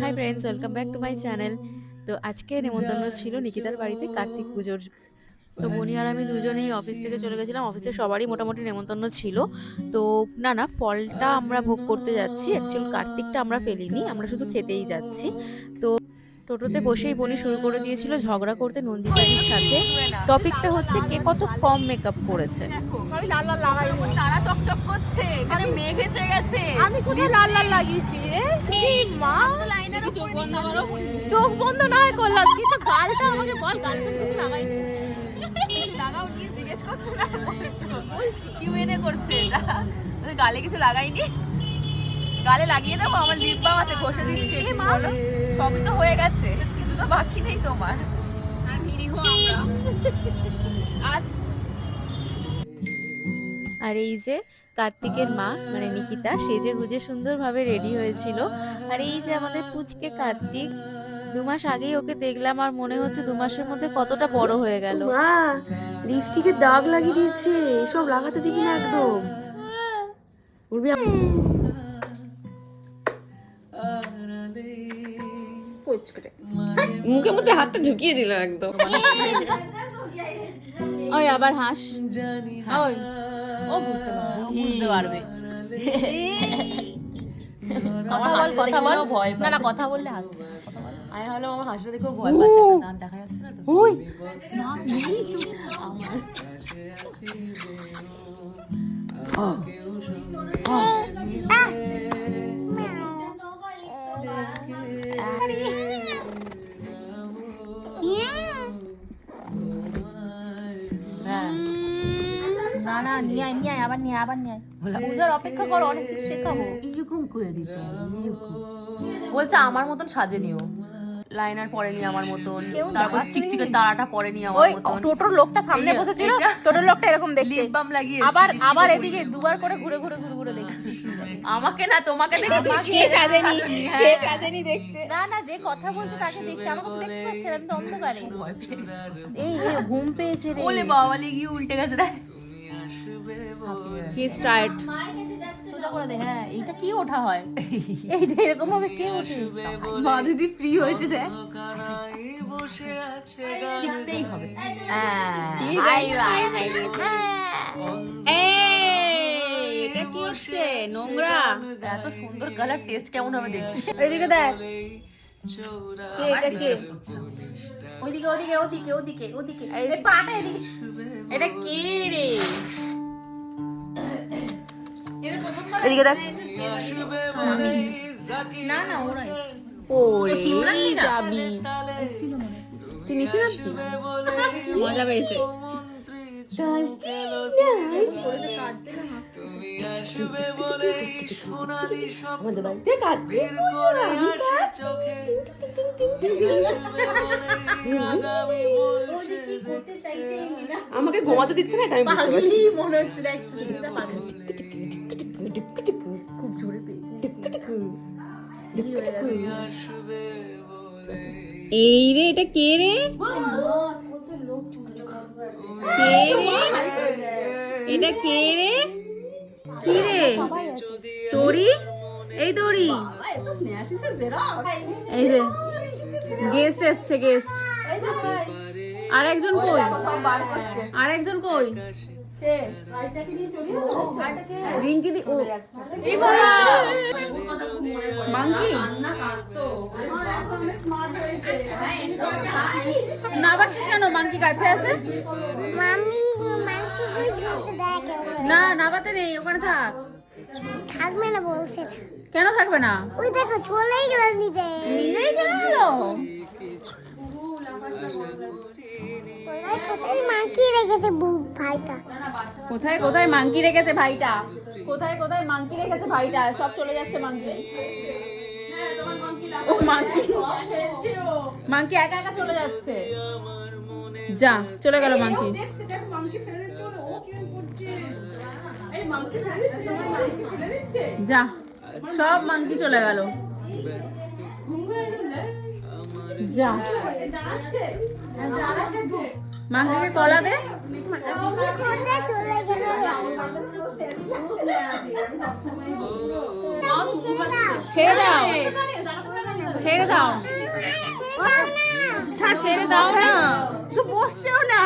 Hi friends welcome back to my channel তো আজকে নেমন্তন্ন ছিল নিকিতার বাড়িতে কার্তিক পুজোর। তো বনি আর আমি দুজনেই অফিস থেকে চলে গেছিলাম। অফিসে সবারই মোটামুটি নেমন্তন্ন ছিল। তো না না ফলটা আমরা ভোগ করতে যাচ্ছি। অ্যাকচুয়াল কার্তিকটা আমরা ফেলিনি আমরা শুধু খেতেই যাচ্ছি। তো টোটোতে বসেই বনি শুরু করে দিয়েছিল ঝগড়া করতে নন্দিতার সাথে। টপিকটা হচ্ছে কে কত কম মেকআপ করেছে। আমি লাল লাল লাগাই তারা চকচক করছে এখানে মেঘ এসে গেছে। আমি কোথায় লাল লাল লাগিয়েছি মা? লাইনের চোখ বন্ধ করো। চোখ বন্ধ না হয় করলাম কিন্তু গালটা আমাকে বল গালটা কিছু লাগাই লাগাও নিয়ে জিজ্ঞেস করছ না বলছো। কিউ এনে করছে এটা গালে কিছু লাগাইনি? গালে লাগিয়ে দেবো আমার লিপ বাম আছে ঘষে দিচ্ছি বলো। সবই তো হয়ে গেছে। কিছু তো বাকি নেই তোমার। আর নিরীহ আমরা। আস আর এই যে কার্তিকের মা মানে নিকিতা সেজে গুজে সুন্দরভাবে রেডি হয়েছিল। আর এই যে আমাদের পুচকে কার্তিক দু মাস আগেই ওকে দেখলাম আর মনে হচ্ছে দু মাসের মধ্যে কতটা বড় হয়ে গেল। মা লিপস্টিকের দাগ লাগিয়ে দিয়েছে এসব লাগাতে দিবি না একদম। বলবি মুখের মধ্যে হাতটা ঢুকিয়ে দিল একদম। ওই আবার হাস। ওই ও বুঝতে পারবে বুঝতে পারবে। আমার বল, কথা বল। ভয় না না কথা বললে হাসবে। আমি ভাবলাম আমার হাসিটা দেখেও ভয় পাচ্ছে। দাঁত দেখা যাচ্ছে না তো? ওই। আমার। না না নিয়ে আয় নিয়ে আয় আবার নিয়ে আবার নিয়ে আয় পূজার অপেক্ষা করো অনেক কিছু শেখাবো। এরকম করে দিত বলছে আমার মতন সাজেনিও লাইনার পরেনি আমার মতন কেউ তারপর চিকচিকে তারাটা পরেনি আমার মতন। টোটোর লোকটা সামনে বসেছিল টোটোর লোকটা এরকম দেখছে। লিপ বাম লাগিয়ে আবার আবার এদিকে দুবার করে ঘুরে ঘুরে ঘুরে ঘুরে দেখছি। আমাকে না তোমাকে দেখে তুমি কে সাজেনি? হ্যাঁ। কে সাজেনি দেখছে? না না যে কথা বলছে তাকে দেখছে। আমাকে তো দেখতে পাচ্ছে আমি তো অন্ধকারে। এই এই ঘুম পেয়েছে রে। বলে বাবা লেগে উল্টে গেছে দেখ। হি স্টার্ট সোজা করে দে হ্যাঁ এইটা কি ওঠা হয়? এইটা এরকম ভাবে কে ওঠে? মা দিদি ফ্রি হয়েছে দেখ। শিখতেই হবে। হাই হাই হাই এটা কি হচ্ছে? নোংরা। এত সুন্দর কালার টেস্ট কেমন হবে দেখছি। এদিকে দেখ। কে এটা কে? ওদিকে ওদিকে ওদিকে ওদিকে। পাটা এদিকে। এটা কে রে? এদিকে দেখ না না ওরাই ওরে যাবি তুই নিচে নামবি মজা পেয়েছে আমাদের বাড়িতে কাঁদবে আমাকে ঘুমাতে দিচ্ছে না টাইম পাগলি মনে হচ্ছে খুব জোরে পেয়েছে। এই রে এটা কে রে? কে রে? এটা কে রে? কি রে? তোরি এই তোরি এই যে গেস্ট এসছে গেস্ট আর একজন কই? আর একজন কই রিঙ্কি দি ও। এই বাবা মাঙ্কি না কেন মাঙ্কি কাছে আছে। মামি না নাবাতে নেই ওখানে থাক। থাকবে না বলছে। কেন থাকবে না? ওই দেখো চলেই গেল নিতে নিজেই চলে গেল? কোথায় কোথায় মাকে রেখেছে ভাইটা? কোথায় কোথায় মাঙ্কি রেখেছে ভাইটা? কোথায় কোথায় মাঙ্কি রেখেছে ভাইটা? সব চলে যাচ্ছে মাঙ্কি ও মাঙ্কি মাঙ্কি একা একা চলে যাচ্ছে। যা চলে গেল মাঙ্কি যা সব মাঙ্কি চলে গেল। যা। মাঙ্কিকে কলা দে। ছেড়ে দাও। ছেড়ে দাও। ছেড়ে দাও না। বসছেও না।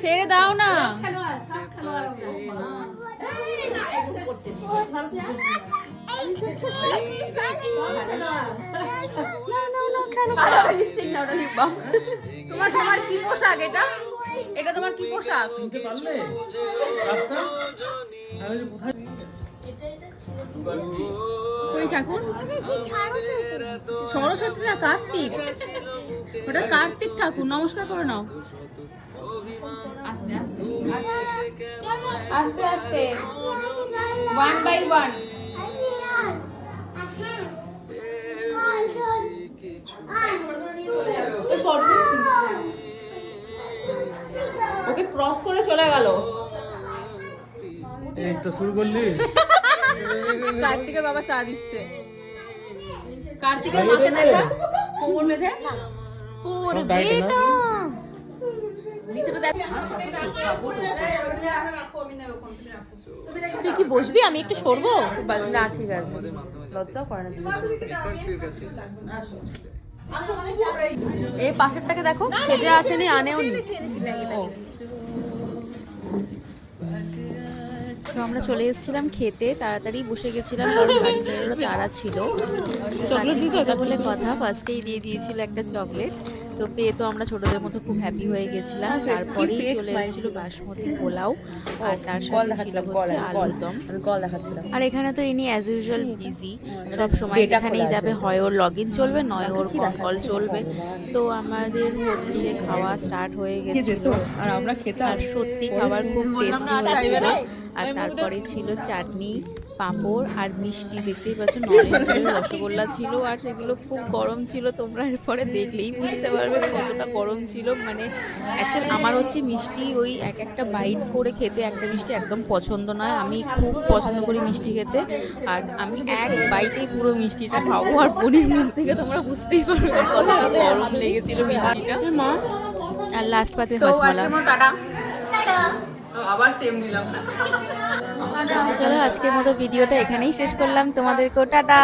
ছেড়ে দাও না তোমার তোমার কি পোশাক এটা? এটা তোমার কি পোশাক? শুনতে পারলে? রাস্তা? আমি কোথায়? কই ঠাকুর? সরস্বতী না কার্তিক। ওটা কার্তিক ঠাকুর নমস্কার করে নাও। আস্তে আস্তে। আস্তে আস্তে। One by one okay cross করে চলে গেল। এই তো শুরু করলি? কার্তিকের বাবা চা দিচ্ছে। কার্তিকের মাকে দেখা? কোমর বেঁধে? না? বেটা তুই কি বসবি? আমি একটু সরবো? না ঠিক আছে। লজ্জাও করে না এই পাশেরটাকে দেখো খেতে আসেনি আনেও নি তো আমরা চলে এসেছিলাম খেতে তাড়াতাড়ি বসে গেছিলাম কারণ বাড়ি ফেরারও তারা ছিল। বলে কথা ফার্স্টেই দিয়ে দিয়েছিল একটা চকলেট। তো পেয়ে তো আমরা ছোটদের মতো খুব হ্যাপি হয়ে গেছিলাম। তারপরেই চলে এসেছিল বাসমতি পোলাও আর তার সাথে ছিল হচ্ছে আলুর দম আর এখানে তো ইনি অ্যাজ ইউজুয়াল বিজি সব সময় যেখানেই যাবে হয় ওর লগ ইন চলবে নয় ওর কল চলবে। তো আমাদের হচ্ছে খাওয়া স্টার্ট হয়ে গেছিল। আর আমরা খেতে আর সত্যি খাবার খুব টেস্টি হয়েছিল। আর তারপরে ছিল চাটনি। পাঁপড় আর মিষ্টি দেখতেই পাচ্ছ নরেন্দ্রের রসগোল্লা ছিল আর সেগুলো খুব গরম ছিল তোমরা এরপরে দেখলেই বুঝতে পারবে কতটা গরম ছিল। মানে অ্যাকচুয়াল আমার হচ্ছে মিষ্টি ওই এক একটা বাইট করে খেতে একটা মিষ্টি একদম পছন্দ নয়। আমি খুব পছন্দ করি মিষ্টি খেতে আর আমি এক বাইটেই পুরো মিষ্টিটা খাব আর পনির মুখ থেকে তোমরা বুঝতেই পারবে কতটা গরম লেগেছিল মিষ্টিটা। আর লাস্ট পাতে হজমালা টাটা। আবার সেম দিলাম চলো আজকের মতো ভিডিওটা এখানেই শেষ করলাম। তোমাদেরকেও টাটা।